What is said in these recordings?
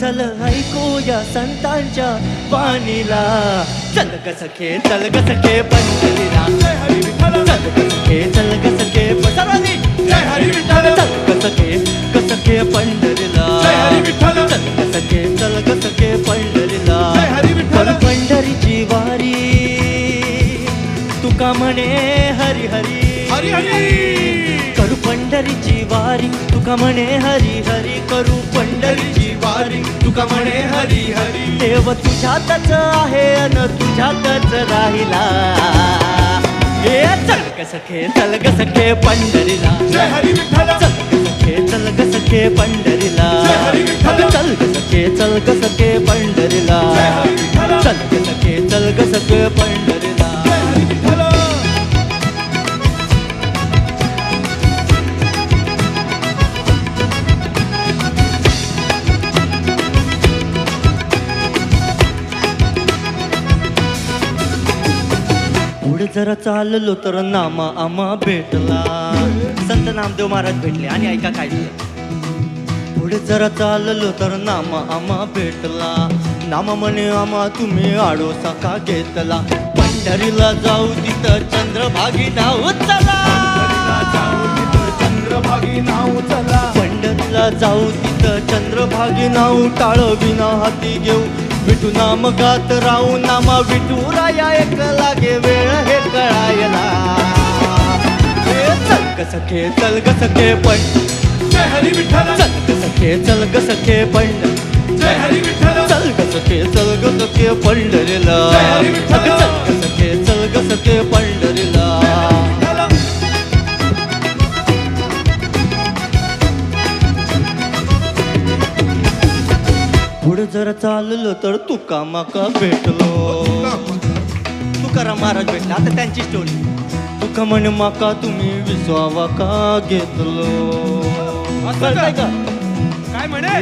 चल ऐकूया संतांच्या वाणीला चल ग सखे चल ग सखे पंढरीला हरी चल ग सखे चल ग सखे सर्वांनी जय हरी विठ्ठल चल ग सखे ग सखे पंढरीला हरी चल ग सखे चल ग सखे पंढरीला हरी विठ्ठल. पंढरीची वारी तुका म्हणे हरी हरी। हरी हरी! पंढरीची वारी तुका म्हणे हरी हरी करू पंढरीची वारी. तुका म्हणे हरी हरी. देव तुझ्यातच आहे अन तुझ्यातच राहिला. हे चल ग सखे चल ग सखे पंढरीला. सखे चल ग सखे पंढरीला. जय हरी विठ्ठल. चल ग सखे सखे पंढरीला. पुढे जरा चाललो तर नामा आमा भेटला. संत नामदेव महाराज भेटले. आणि ऐका काय झालं? पुढे जरा चाललो तर नामा आमा भेटला. नामा म्हणे आमा तुम्ही आडोसा का घेतला. पंढरीला जाऊ तिथं चंद्रभागी नाव चला तिथं चंद्रभागी नाव चला पंढरीला जाऊ तिथं चंद्रभागी नाव टाळ विना हाती घेऊ विठू नाम गात राहू नामा विठू राया एक लागे वेळ हे कळायला. चल ग सखे चल ग सखे पण. जय हरी विठ्ठल. चल ग सखे चल ग सखे जय हरी विठ्ठल. चल ग सखे चल ग सखे पंढरीला. पुढे जरा चाललो तर तुका माका भेटलो. तुकाराम महाराज भेटला. आता त्यांची स्टोरी तुका म्हणे माका तुम्ही विसवावा का घेतलो? का? काय म्हणे?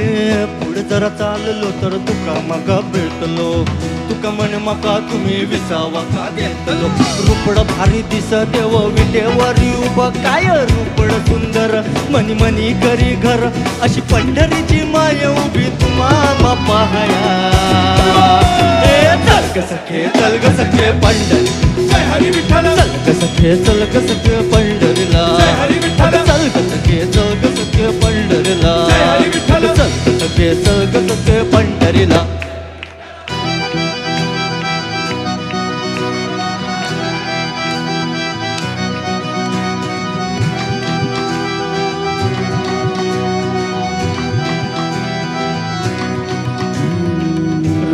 पुढे जरा चाललो तर तुका माका भेटलो. तुका म्हणे माका तुम्ही विसावा का घेतलो? रुपड भारी दिस देव विटेवरी उभं. काय रुपड सुंदर? मनी मनी करी घर. अशी पंढरीची माय उभी तुम्हा चल ग सखे पंढरी. जय हरी विठ्ठल. चल ग सखे चल ग सखे पंढरीला. जय हरी विठ्ठल. चल ग सखे चल ग सखे पंढरीला. जय हरी विठ्ठल. चल ग सखे चल ग सखे पंढरीला.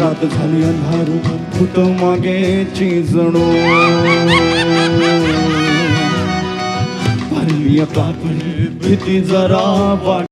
रात झाली अंधारू फुट मागे चिजणो. भरली कापडी भीती जरा वाट